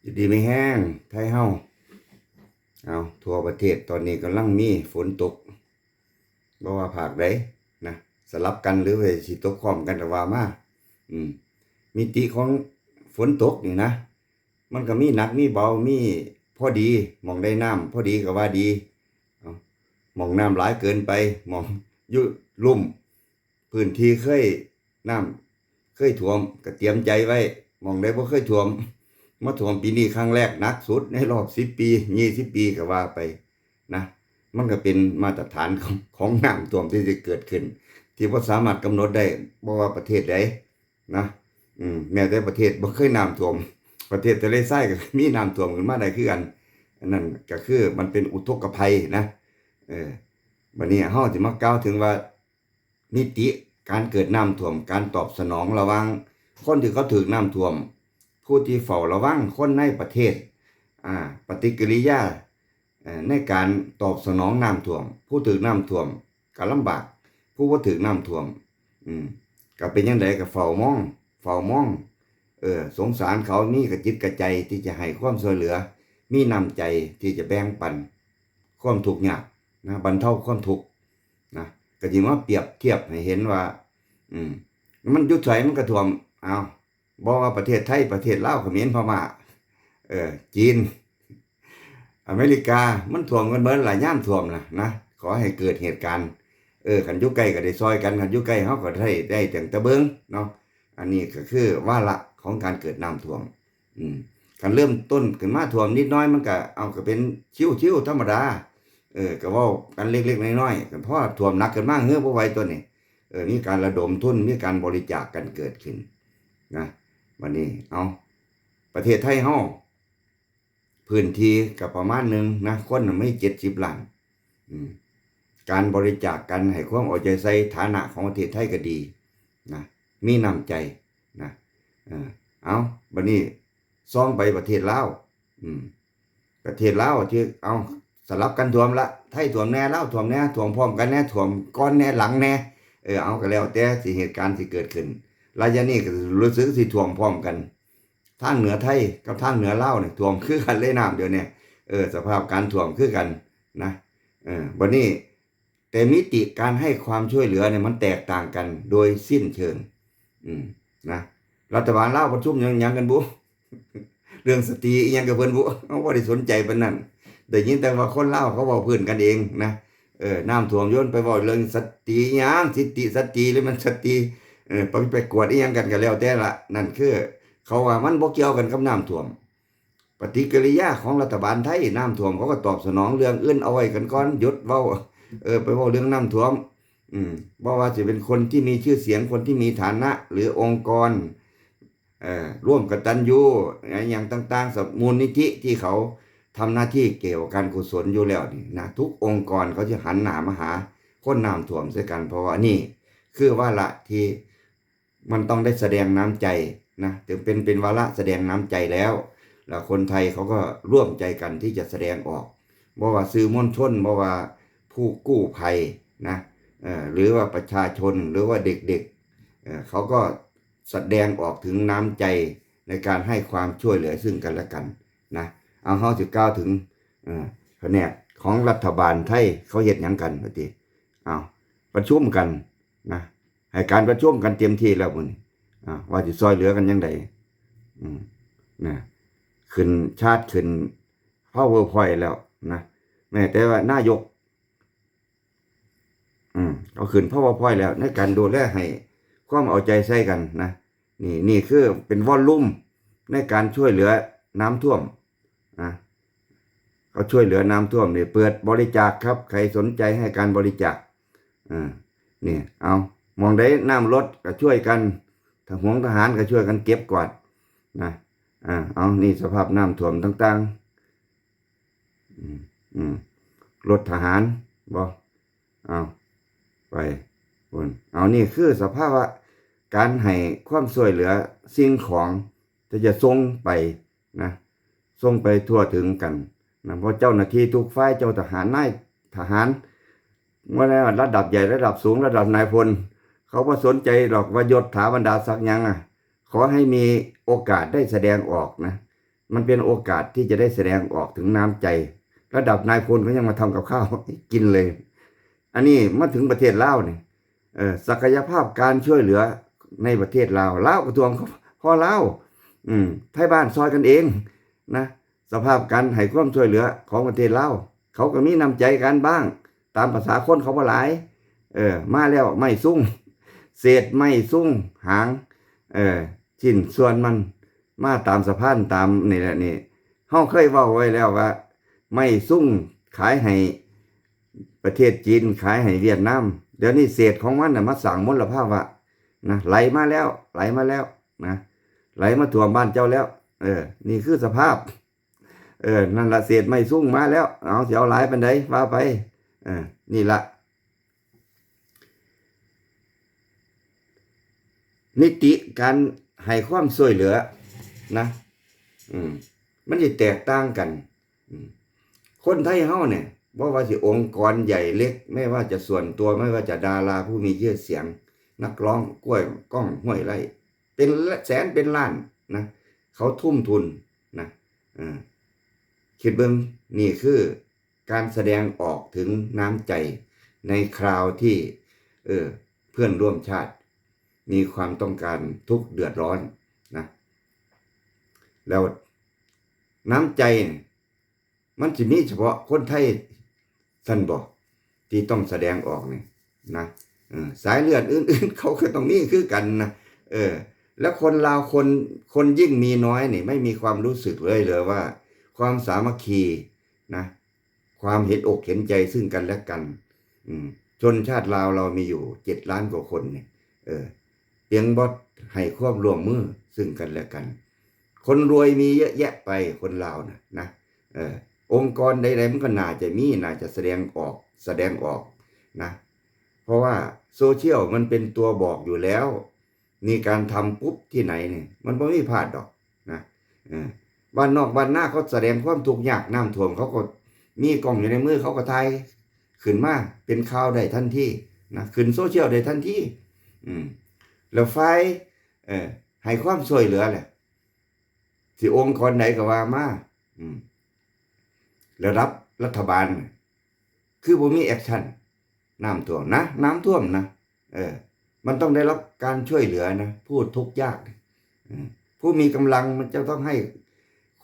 อยู่ดีไม่แห้ง ไทยเฮาเอาทั่วประเทศตอนนี้กำลังมีฝนตกบ่ว่าภาคใดนะสลับกันหรือว่าสิตกพร้อมกันก็ว่ามาอืมมิติของฝนตกนี่นะ มันก็มีหนักมีเบามีพอดีมองได้น้ำพอดีก็ว่าดีเอามองน้ำหลายเกินไปมองยู่ลุ่ม พื้นที่เคยน้ำเคยท่วมก็เตรียมใจไว้มองได้บ่เคยท่วม มาท่วมปีนี้ครั้งแรกนักสุดในรอบสิบปียี่สิบปีก็ว่าไปนะมันก็เป็นมาตรฐานของของน้ำท่วมที่จะเกิดขึ้น ที่บ่สามารถกำหนดได้บ่ว่าประเทศใดนะอืมแม้แต่ประเทศบ่เคยน้ำท่วม ประเทศทะเลทรายก็มีน้ำท่วมขึ้นมาได้คือกันอันนั้นก็คือมันเป็นอุทกภัยนะเออวันนี้เฮาสิมากล่าวถึงว่ามิติการเกิดน้ำท่วม การตอบสนองระว่างคนที่เขาถูกน้ำท่วม ผู้ที่เฝ้าระวังคนในประเทศอ่าปฏิกิริยาในการตอบสนองน้ำท่วม ผู้ถูกน้ำท่วมก็ลำบาก ผู้บ่าถูกน้ำท่วม อืมก็เป็นจังไดก็เฝ้ามอง เฝ้ามอง เออ สงสารเขามีกระจิตกระใจที่จะให้ความช่วยเหลือ มีน้ำใจที่จะแบ่งปัน ความทุกข์ยากนะบรรเทาความทุกข์นะก็จิมาเปรียบเทียบให้เห็นว่า อืม มันยุดไสมันก็ท่วม เอา บอกว่าประเทศไทยประเทศลาวเขมรพม่าเออจีน อเมริกามันท่วมกันเบิดหลายย่ามท่วมนะนะขอให้เกิดเหตุการณ์เออขันยุใกล้ก็ได้ซอยกันขันยุใกล้เฮาก็ได้ได้แต่งตะเบิงเนาะอันนี้ก็คือว่าละของการเกิดน้ำท่วม อืมการเริ่มต้นขึ้นมาท่วมนิดน้อยมันก็เอาก็เป็นชิวๆธรรมดา เออก็ว้ากันเล็กๆน้อยๆกันเพราะท่วมหนักขึ้นมากเฮือบ่ไหวตัวนี้เออมีการระดมทุนมีการบริจาคกันเกิดขึ้นนะ วันนี้เอาประเทศไทยเฮาพื้นที่ก็ประมาณหนึงนะคนน่ะไม่70ล้านการบริจาคกันให้ความเอาใจใส่ฐานะของประเทศไทยก็ดีนะมีน้ำใจนะเอาบัดนี้ซ่องไปประเทศลาวอืมประเทศลาวที่เอาสลับกันท่วมละไทยท่วมแน่ลาวท่วมแน่ท่วมพร้อมกันแน่ท่วมก้อนแน่หลังแน่เออเอาก็แล้วแต่สิเหตุการณ์สิเกิดขึ้น ระยะนี้ก็รู้สึกสิท่วมพร้อมกันทางเหนือไทยกับทางเหนือเลาเนี่ยท่วมคือกันเลยน้ำเดียวเนี่ยเออสภาพการท่วมคือกันนะเออวันนี้แต่มิติการให้ความช่วยเหลือเนี่ยมันแตกต่างกันโดยสิ้นเชิง อืมนะรัฐบาลเลาประชุมยังยังกันบุเรื่องสตรียังกับเพิ่นบุเขาบ่ได้สนใจปนนั้นได้ยินแต่ว่าคนเลาเขาเว้าพื้นกันเองนะเออน้ำท่วมโยนไปเว้าเรื่องสตรียังสิทธิสตรีหรือมันสตรี เออไปไปกวดอีหยังกันก็แล้วแต่ละนั่นคือ เขาว่ามันบ่เกี่ยวกันกับน้ำท่วม ปฏิกิริยาของรัฐบาลไทยน้ำท่วมเขาก็ตอบสนองเรื่องอื่นเอาไว้กันก่อนหยุดเว้าเออ ไปเว้าเรื่องน้ำท่วม อืมบ่ว่าจะเป็นคนที่มีชื่อเสียงคนที่มีฐานะ หรือองค์กรเอ่อร่วมกตัญญูอย่างต่างๆสับมูลนิธิที่เขาทำหน้าที่เกี่ยวกับการกุศลอยู่แล้วนี่นะทุกองค์กรเขาจะหันหน้ามาหาคนน้ำท่วมใส่กันเพราะว่านี่ คือว่าละที่ มันต้องได้แสดงน้ำใจนะถึงเป็นเป็นวาระแสดงน้ำใจแล้วแล้วคนไทยเขาก็ร่วมใจกันที่จะแสดงออกบ่ว่าสื่อมวลชนบ่ว่าผู้กู้ภัยนะเอ่อหรือว่าประชาชนหรือว่าเด็กๆเเขาก็แสดงออกถึงน้ำใจในการให้ความช่วยเหลือซึ่งกันและกันนะเอาเฮาสิบเก้าถึงอ่อแผนกของรัฐบาลไทยเขาเฮ็ดหยังกันว่าติเอาประชุมกันนะ ให้การประชุมกันเต็มที่แล้วมื้อนี้อ่ว่าสิซอยเหลือกันยังไดอืมนะขึ้นชาติขึ้น PowerPoint แล้วนะแม้แต่ว่านายก อืมเอาขึ้น PowerPoint แล้วในการดูแลให้ความเอาใจใส่กันนะนี่นี่คือเป็นวอลลุ่มในการช่วยเหลือน้ำท่วมนะเขาช่วยเหลือน้ำท่วมเนี่ยเปิดบริจาคครับ ใครสนใจให้การบริจาคอ่านี่เอา มองได้น้ำลดก็ช่วยกันทหารทหารก็ช่วยกันเก็บกวาดนะอ่าเอานี่สภาพน้ำท่วมต่างๆอืมอืมรถทหารบ่เอาไปบนเอานี่คือสภาพว่าการให้ความช่วยเหลือสิ่งของจะจะส่งไปนะส่งไปทั่วถึงกันนะเพราะเจ้าหน้าที่ทุกฝ่ายเจ้าทหารนายทหารว่าในระดับใหญ่ระดับสูงระดับนายพล เขาก็สนใจหรอกว่ายศถาบรรดาศักดิ์ยังอะ ขอให้มีโอกาสได้แสดงออกนะ มันเป็นโอกาสที่จะได้แสดงออกถึงน้ำใจ ระดับนายพลก็ยังมาทำกับข้าวกินเลย อันนี้มาถึงประเทศลาวเนี่ยศักยภาพการช่วยเหลือในประเทศลาวลาวกระทรวงเขาพอลาวอืมไทยบ้านซอยกันเองนะสภาพการให้ความช่วยเหลือของประเทศลาวเขาก็มีน้ำใจกันบ้าง ตามภาษาคนเขาบ่หลาย เออ มาแล้วไม่ซุ่ง เศษไม่ซุ่งหาง เออชิ้นส่วนมันมาตามสะพานตามนี่แหละนี่เฮาเคยเว้าไว้แล้วว่า ไม่ซุ่งขายให้ประเทศจีนขายให้เวียดนามเดี๋ยวนี้เศษของมันน่ะมาสั่งมลภาวะนะไหลมาแล้ว ไหลมาแล้วนะไหลมาท่วมบ้านเจ้าแล้ว เออ นี่คือสภาพ เออนั่นละเศษไม่ซุ่งมาแล้วเอาเสียวหลายเป็นไดว่าไป เออนี่ละ นิติการให้ความช่วยเหลือนะ อืม มันจะแตกต่างกันคนไทยเฮาเนี่ยบ่าว่าสิองค์กรใหญ่เล็ก ไม่ว่าจะส่วนตัวไม่ว่าจะดาราผู้มีชื่อเสียง นักร้องกล้วยก้องห้วยไร่ เป็นแสนเป็นล้านนะเขาทุ่มทุนนะคิดเบิ่งนี่คือการแสดงออกถึงน้ำใจในคราวที่ เออ เพื่อนร่วมชาติ มีความต้องการทุกเดือดร้อนนะแล้วน้ำใจเนี่ยมันจะมีเฉพาะคนไทยท่านบอกที่ต้องแสดงออกเนี่ยนะสายเลือดอื่น ๆ เขาก็ต้องมีคือกันนะเออ แล้วคนลาวคนคนยิ่งมีน้อยนี่ไม่มีความรู้สึกเลยเลยว่า ความสามัคคีนะ ความเห็นอกเห็นใจซึ่งกันและกัน อืมชนชาติลาวเรามีอยู่เจ็ดล้านกว่าคนเนี่ย เออ เพียงบอดให้ความร่วมมือซึ่งกันและกัน คนรวยมีเยอะแยะไปคนลาวนะนะเออองค์กรใดๆมันก็น่าจะมีน่าจะแสดงออกแสดงออกนะ เพราะว่าโซเชียลมันเป็นตัวบอกอยู่แล้วมีการทำปุ๊บที่ไหนเนี่ยมันไม่มีพลาดดอกนะอบ้านนอกบ้านหน้าเขาแสดงความทุกข์ยากน้ำท่วมเขาก็มีกล้องอยู่ในมือเขาก็ถ่ายขึ้นมาเป็นข่าวได้ทันทีนะขึ้นโซเชียลได้ทันทีอืม แล้วไฟเออให้ความช่วยเหลือแหละสิองค์กรไหนก็ว่ามาอืมแล้วรับรัฐบาล คือบ่มีแอคชั่นน้ำท่วมนะน้ำท่วมนะเออ มันต้องได้รับการช่วยเหลือนะผู้ทุกข์ยากผู้มีกำลังมันจะต้องให้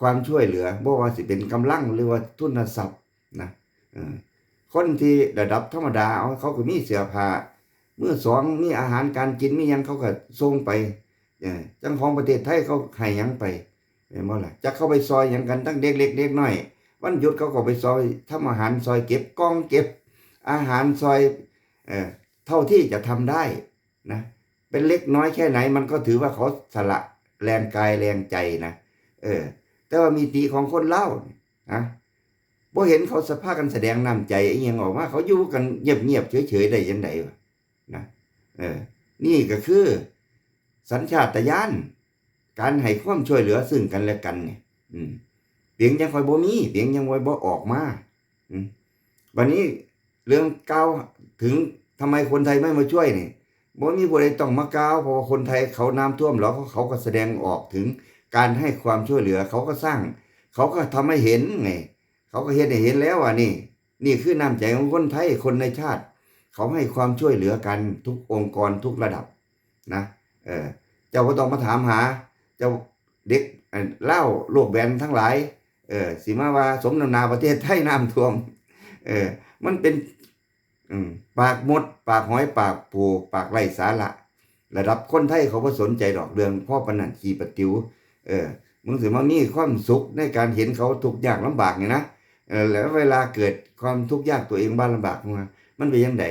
ความช่วยเหลือบ่ว่าสิเป็นกำลังหรือว่าทุนทรัพย์นะคนที่ระดับธรรมดาเอาเขาก็มีเสื้อผ้า เมื่อสองมีอาหารการกินมียังเขาก็ส่งไปจังของประเทศไทยเขาให้หยังไปเห็นบ่ล่ะจะเข้าไปซอยยังกันตั้งเด็กเล็กเด็กน้อยวันหยุดเขาก็ไปซอยทำอาหารซอยเก็บกองเก็บ อาหารซอยเอ่อเท่าที่จะทำได้นะเป็นเล็กน้อยแค่ไหนมันก็ถือว่าเขาสละแรงกายแรงใจนะเออ แต่ว่ามีตีของคนเล่านะบ่เห็นเขาสภาพกันแสดงน้ำใจไอ้ยังออกมาเขาอยู่กันเงียบๆเฉยๆได้ยังไงวะนะ เออ นี่ก็คือ สัญชาตญาณการให้ความช่วยเหลือซึ่งกันและกันเนี่ย อืมเพียงยังคอยบ่มีเพียงยังไว้บ่ออกมาอืมวันนี้เรื่องเก้าวถึงทำไมคนไทยไม่มาช่วยเนี่ยบ่มีผู้ใดต้องมากล่าวเพราะว่าคนไทยเขาน้ำท่วมแล้วเขาเขาก็แสดงออกถึงการให้ความช่วยเหลือ เขาก็สร้าง เขาก็ทำให้เห็นไง เขาก็เห็นให้เห็นแล้วว่านี่ นี่คือน้ำใจของคนไทยคนในชาติ เขาให้ความช่วยเหลือกันทุกองค์กรทุกระดับนะเออเจ้าก็ต้องมาถามหา เจ้าเด็กเล่าโลกแบนทั้งหลายเออสิมาว่าสมนำนาประเทศไทยน้ำท่วมเออมันเป็นปากมด ปากหอยปากปูปากไรสาระระดับคนไทยเขาก็สนใจดอกเรืองพ่อปนันขีปติวเออมึงถือว่ามีความสุขในการเห็นเขาทุกข์ยากลำบากเนี่ยนะเออแล้วเวลาเกิดความทุกข์ยากตัวเองบ้านลำบากมา มันเป็นยังไง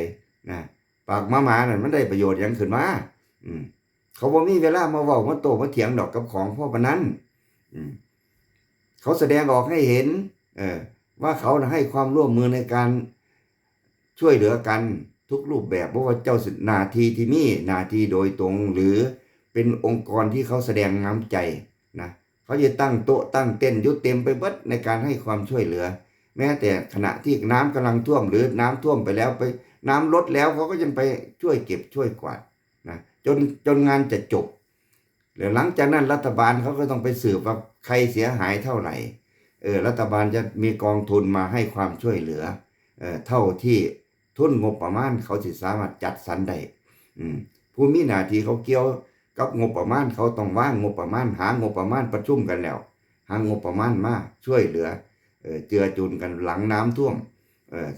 นะปากมาหมานั่นมันได้ประโยชน์ยังขึ้นมาอืม เขาบ่มีเวลามาเว้ามาโตมาเถียงดอกกับของพ่อปนั้น อืม เขาแสดงออกให้เห็น เออ ว่าเขาน่ะให้ความร่วมมือในการช่วยเหลือกันทุกรูปแบบเพราะว่าเจ้าสินาทีที่มีนาทีโดยตรงหรือเป็นองค์กรที่เขาแสดงน้ำใจนะเขาจะตั้งโต๊ะตั้งเต้นยุเต็มไปเบิดในการให้ความช่วยเหลือ แม้แต่ขณะที่น้ำกำลังท่วมหรือน้ำท่วมไปแล้วไปน้ำลดแล้วเขาก็ยังไปช่วยเก็บช่วยกวาดนะจนจนงานจะจบแล้วหลังจากนั้นรัฐบาลเขาก็ต้องไปสืบว่าใครเสียหายเท่าไหร่เออรัฐบาลจะมีกองทุนมาให้ความช่วยเหลือเออเท่าที่ทุนงบประมาณเขาสิสามารถจัดสรรได้อืมผู้มีหน้าที่เขาเกี่ยวกับงบประมาณเขาต้องว่างงบประมาณหางบประมาณประชุมกันแล้ว หางบประมาณมาช่วยเหลือ เจือจุนกันหลังน้ำท่วม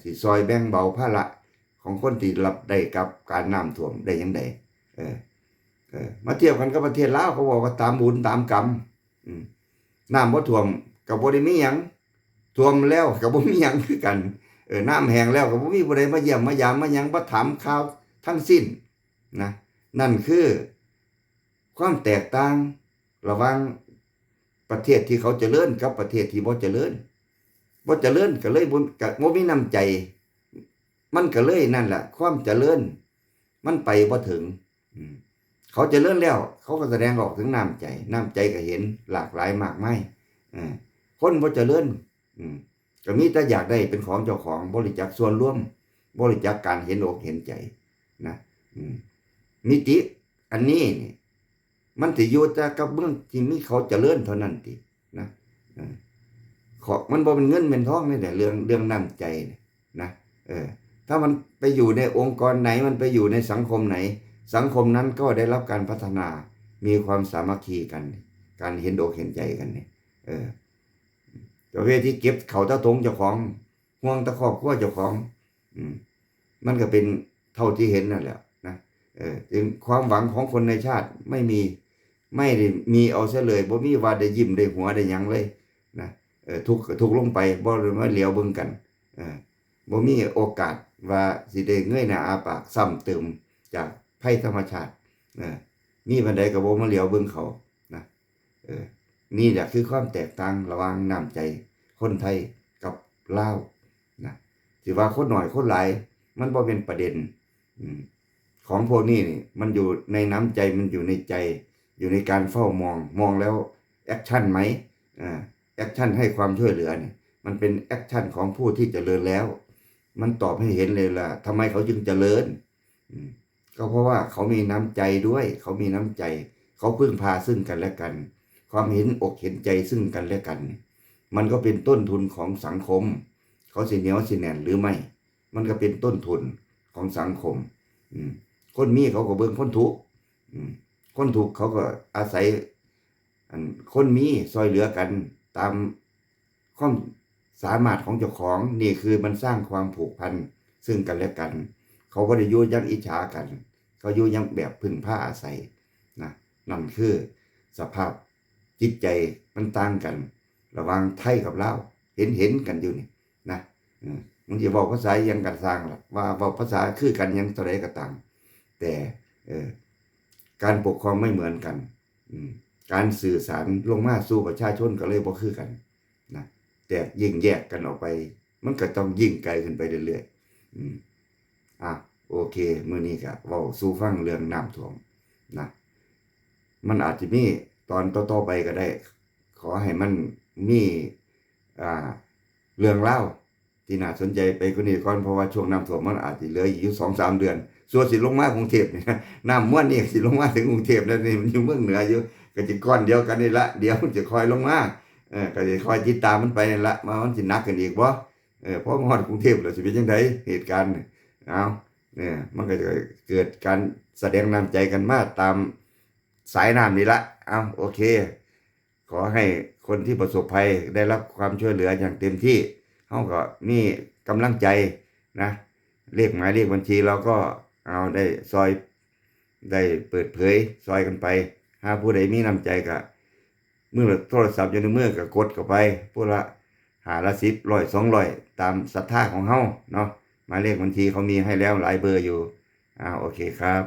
สิซอยแบ่งเบาภาระของคนที่รับได้กับการน้ำท่วมได้ยังไงเออเออมาเทียบกันกับประเทศลาวเขาบอกว่าตามบุญตามกรรมน้ำบ่ท่วมกับบ่ได้มีหยังท่วมแล้วกับบ่มีหยังคือกันเออน้ำแห้งแล้วกับบ่มีผู้ใดมาเยี่ยมมายามมาหยังบ่ถามข่าวทั้งสิ้นนะนั่นคือความแตกต่างระหว่างประเทศที่เขาเจริญกับประเทศที่บ่เจริญ บ่เจริญก็เลยบ่ก็บ่มีน้ำใจ มันก็เลยนั่นแหละความเจริญ มันไปบ่ถึงเขาเจะเลื่อนแล้ว เขาก็แสดงออกถึงน้ำใจ น้ำใจก็เห็นหลากหลายมากมายคนบ่เจเลื่อนก็มีแต่อยากได้เป็นของเจ้าของบริจาคส่วนร่วม บริจาคการเห็นอกเห็นใจนะมิติอันนี้นี่มันสิอยู่แต่กับเบื้องที่มีเขาเจะเลื่อนเท่านั้นติ มันบ่เป็นเงินเป็นทองนี่แหละเรื่องเรื่องน้ำใจนะเออถ้ามันไปอยู่ในองค์กรไหนมันไปอยู่ในสังคมไหน สังคมนั้นก็ได้รับการพัฒนา มีความสามัคคีกัน การเห็นอกเห็นใจกันเนี่ยเออประเภทที่เก็บเขาตะทงเจ้าของห่วงตะครอบครัวเจ้าของ อืม มันก็เป็นเท่าที่เห็นนั่นแหละนะเออจึงความหวังของคนในชาติไม่มีไม่ได้มีเอาเสียเลยบ่มีว่าได้ยิ้มได้หัวได้ยังเลยนะ ทุกข์ก็ทุกลงไปบ่ได้มาเหลียวเบิ่งกันเออบ่มีโอกาสว่าสิได้เงยหน้าอาปากซ้ำเติมจากภัยธรรมชาติเออมีบันไดก็บ่มาเหลียวเบิ่งเขานะเออนี่แหละคือความแตกต่างระหว่างน้ำใจ คนไทยกับลาวนะสิว่าคนหน่อยคนหลาย มันบ่เป็นประเด็นอืมของพวกนี้นี่มันอยู่ในน้ำใจมันอยู่ในใจ อยู่ในการเฝ้ามองมองแล้วแอคชั่นไหมอ่า แอคชั่นให้ความช่วยเหลือเนี่ย มันเป็นแอคชั่นของผู้ที่เจริญแล้ว มันตอบให้เห็นเลยล่ะทำไมเขาจึงเจริญก็เพราะว่าเขามีน้ำใจด้วย เขามีน้ำใจ เขาพึ่งพาซึ่งกันและกัน ความเห็นอกเห็นใจซึ่งกันและกัน มันก็เป็นต้นทุนของสังคม เขาสิเหนียวสิแนนหรือไม่ มันก็เป็นต้นทุนของสังคม อืคนมีเขาก็เบิ่งคนทุกข์อืมคนทุกเขาก็อาศัยอันคนมีซอยเหลือกัน ตามความสามารถของเจ้าของนี่คือมันสร้างความผูกพันซึ่งกันและกัน เขาก็ได้ยู่ยังอิจฉากัน เขายู่ยังแบบพึ่งผ้าอาศัยนะนั่นคือสภาพจิตใจมันต่างกัน ระว่างไทยกับเล่าเห็นเห็นกันอยู่นี่นะมันจะบอกภาษายังกันสร้างล่ะว่าเว้าภาษาคือกันยังเท่าไรก็ตามแต่การปกครองไม่เหมือนกัน อืม การสื่อสารลงมาสู่ประชาชนก็เลยบ่คือกันนะแต่ยิ่งแยกกันออกไป มันก็ต้องยิ่งไกลขึ้นไปเรื่อยๆอืมอะโอเคมื้อนี้ก็เว้าสู่ฟังเรื่องน้ำท่วมนะมันอาจจะมีตอนต่อๆไปก็ได้ ขอให้มันมีอ่าเรื่องเล่าที่น่าสนใจไปกว่านี้ก่อนเพราะว่าช่วงน้ำท่วมมันอาจจะเหลืออยู่2-3เดือน ส่วนสิลงมากรุงเทพนี่นน้ำม้วนนี่สิลงมาถึงกรุงเทพแล้วนี่มันอยู่เมืองเหนืออยู่ ก็จะก้อนเดียวกันนี่ละเดี๋ยวมันจะคอยลงมาเออก็จะคอยติดตามมันไปนี่ละมามันสิหนักกันอีกบ่เออเพราะมอดกรุงเทพแล้วสิเป็นจังไดเหตุการณ์เอาเนี่ยมันก็จะเกิดการแสดงน้ำใจกันมาตามสายน้ำนี่ละเอาโอเค ขอให้คนที่ประสบภัยได้รับความช่วยเหลืออย่างเต็มที่เฮาก็มีกำลังใจนะเลขหมายเลขบัญชีเราก็เอาได้ซอยได้เปิดเผยซอยกันไป หาผู้ใดมีน้ำใจก็มือโทรศัพท์อยู่ในมือก็กดเข้าไปผู้ละหาละสิบร้อยสองร้อยตามศรัทธาของเฮาเนาะหมายเลขบัญชีเขามีให้แล้วหลายเบอร์อยู่อ่าโอเคครับ